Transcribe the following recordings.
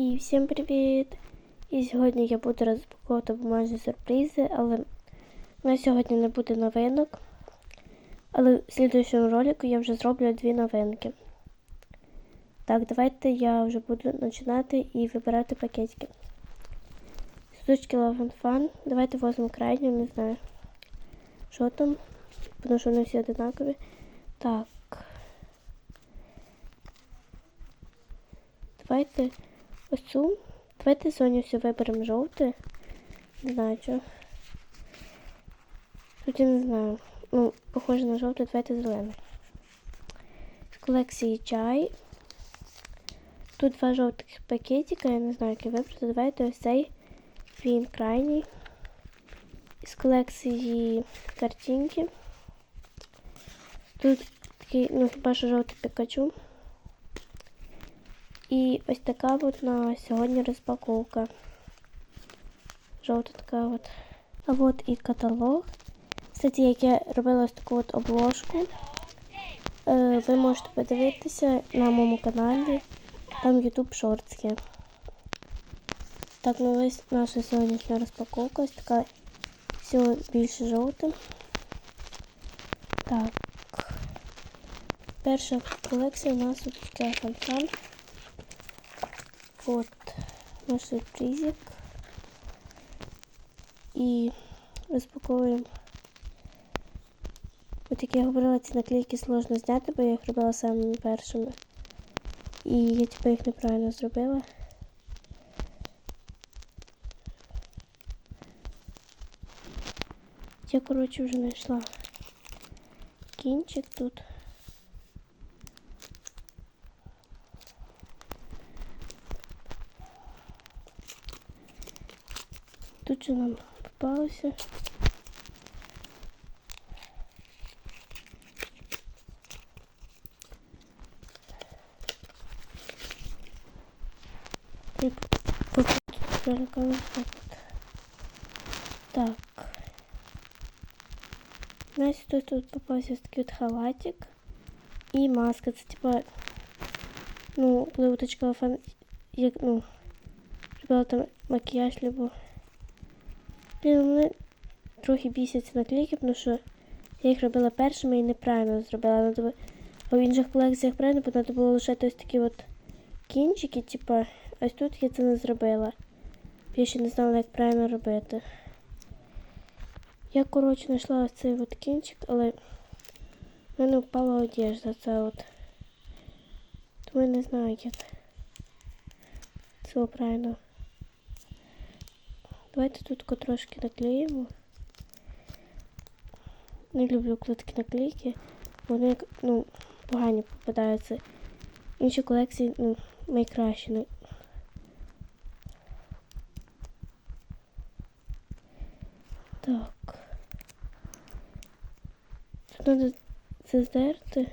І всім привіт! І сьогодні я буду розпаковувати бумажні сюрпризи, але на сьогодні не буде новинок. Але в слідуючому ролику я вже зроблю дві новинки. Так, давайте я вже буду починати і вибирати пакетики. Штучки Love and Fun. Давайте возьмемо крайню, не знаю. Що там? Тому що вони всі одинакові. Так. Давайте ось цю. Давайте сьогодні все виберемо жовте. Не знаю що. Тут я не знаю. Ну, похоже на жовте, давайте зелений. З колекції чай. Тут два жовтих пакетика, я не знаю, який вибрати. Давайте ось цей. Він крайній. З колекції картинки. Тут такий, ну хіба що жовтий пікачу. І ось така от на сьогодні розпаковка. Жовта така от. А от і каталог. Кстати, як я робила ось таку от обложку. Е, ви можете подивитися на моєму каналі. Там YouTube є. Так, ну ось наша сьогоднішня розпаковка. Ось така все більше жовта. Так. Перша колекція у нас тут така Вот наш сюрпризик. І розпаковуємо. От як я говорила, ці наклейки сложно зняти, бо я їх робила самими першими. І я типу їх неправильно зробила. Я, коротше, вже знайшла кінчик тут. Тут же нам попалося. Як перелякалася так от. Так. Значить, тут, тут попався такий от халатик і маска. Це типа, ну, коли уточкала фан, як, ну, там макіяж, либо Мене трохи бісяться наклейки, тому що я їх робила першими і неправильно зробила. А в інших колекціях правильно, бо треба було лишати ось такі от кінчики, типа, ось тут я це не зробила. Я ще не знала, як правильно робити. Я, коротше, знайшла ось цей от кінчик, але в мене впала одежда, це от. Тому я не знаю, як це правильно. Давайте тут трошки наклеїмо. Не люблю коли такі наклейки. Вони ну, погані попадаються. Інші колекції ну, найкращі. Ну. Так. Тут треба це здерти.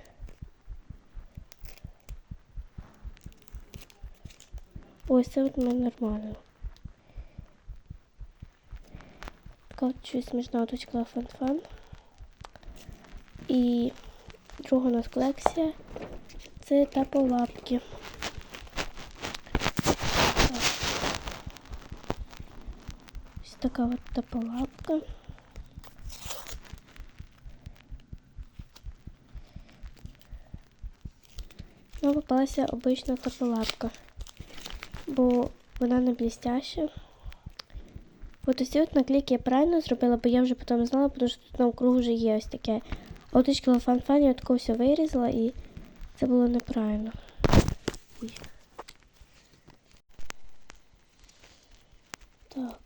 Ось це от мене нормально. Щось смішна точка фан-фан. І друга у нас колекція це таполапки. Ось така от таполапка. Ну, попалася обична таполапка, бо вона не блістяща. От ці от наклейки я правильно зробила, бо я вже потім знала, тому що тут на округу вже є ось таке. А от очки фан-фан я тако все вирізала і це було неправильно. Ой. Так.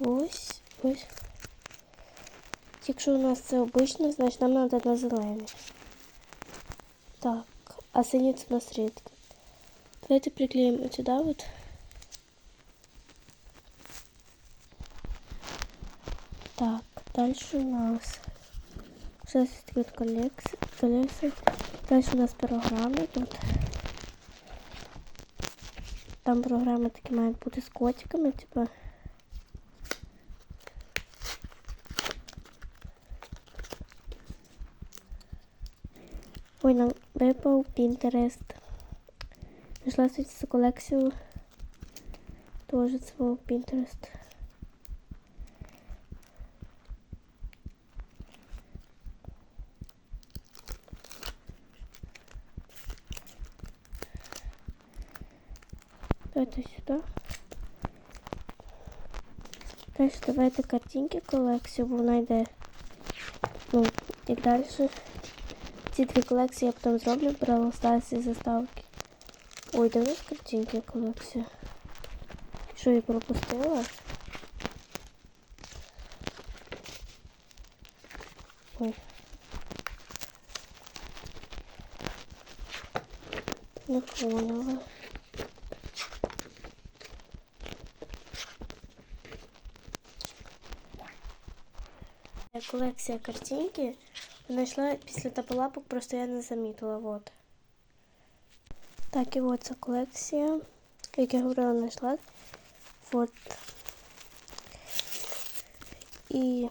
Ось, ось. Якщо у нас це обично, значить нам треба на зелений. Так, а синій це у нас рідко. Давайте приклеїмо сюди от. Так, дальше у нас сейчас идет коллекция, коллекция. Дальше у нас програми тут. Там програми такі мають бути з котиками, типа. Ой, нам випав Pinterest. Знайшла цю колекцію. Теж свого Pinterest. Давайте сюди. Далі давайте картинки колекцію, бо вона. Ну, і далі. Ці дві колекції я потім зроблю про і заставки. Ой, де в нас картинки колекція? Що я пропустила? Ой. Не поняла. Колекція картинки знайшла після таполапок, просто я не замітила. Вот. Так, і от ця колекція, як я говорила, знайшла. Вот. І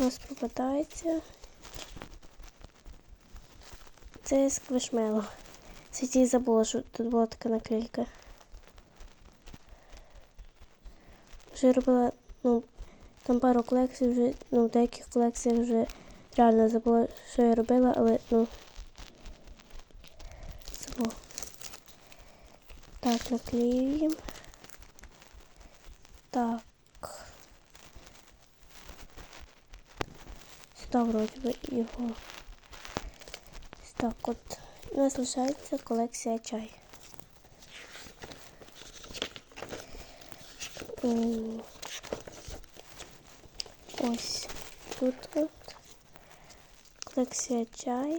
у нас попадається. Це сквишмело. Це ті забула, що тут була така наклейка. Вже робила, ну, там пару колекцій вже, ну, в деяких колекціях вже реально забула, що я робила, але, ну, забула. Так, наклеюємо. Так. Сюди вроді би його. Так от. У нас лишається колекція чай. Ось тут от колекція чай.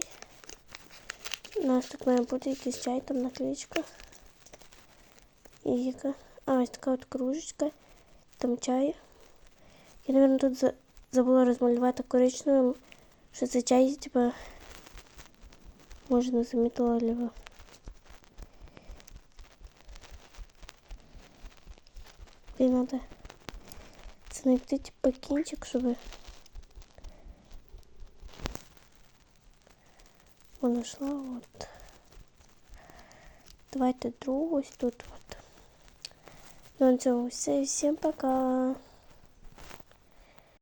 У нас так має бути якийсь чай, там наклеечка. І. А, ось така от кружечка. Там чай. Я, мабуть, тут за- забула розмалювати коричневим, що це чай, типа, може не замітила ліво. Блін, надо знайти, типа, кінчик, щоб вона йшла от. Давайте другу ось тут от. Ну, на все. Всім пока.